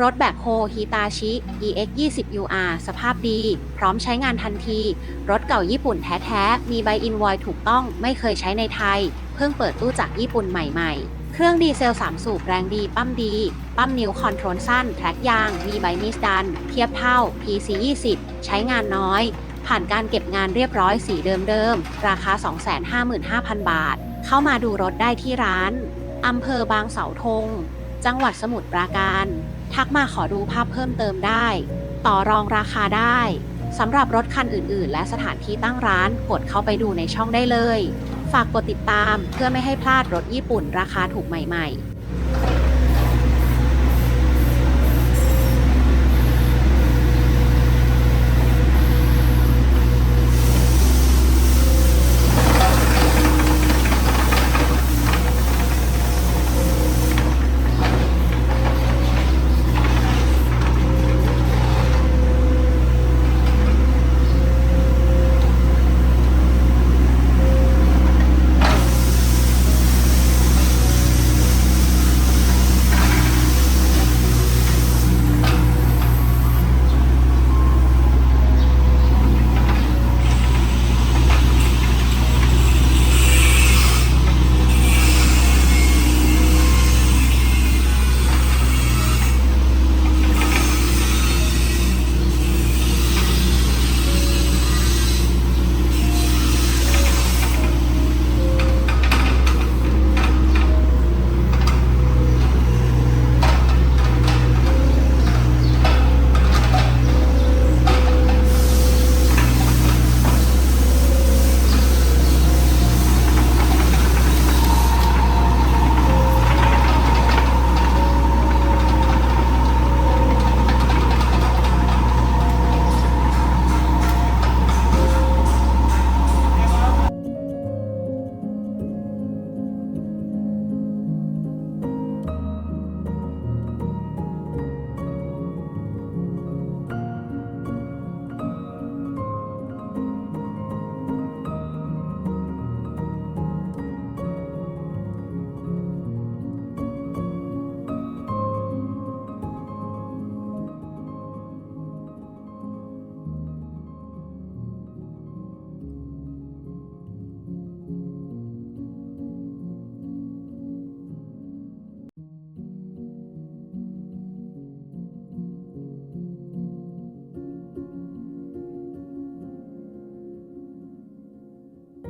รถแบคโฮฮิตาชิ EX 20 UR สภาพดี พร้อมใช้งานทันที รถเก่าญี่ปุ่นแท้ๆ มีใบอินวอยถูกต้องไม่เคยใช้ในไทย เพิ่งเปิดตู้จากญี่ปุ่นใหม่ๆ เครื่องดีเซล 3 สูบแรงดี ปั้มดี ปั้มนิ้วคอนโทรลสั้น แทร็กยาง มีใบมีดดัน เทียบเท่า PC 20ใช้งานน้อย ผ่านการเก็บงานเรียบร้อยสีเดิมๆ ราคา 255,000 บาท เข้ามาดูรถได้ที่ร้านอำเภอบางเสาธง จังหวัดสมุทรปราการ ทักมาขอดูภาพเพิ่มเติมได้ ต่อรองราคาได้สำหรับรถคันอื่น ๆ และสถานที่ตั้งร้านกดเข้าไปดูในช่องได้เลย ฝากกดติดตามเพื่อไม่ให้พลาดรถญี่ปุ่นราคาถูกใหม่ ๆ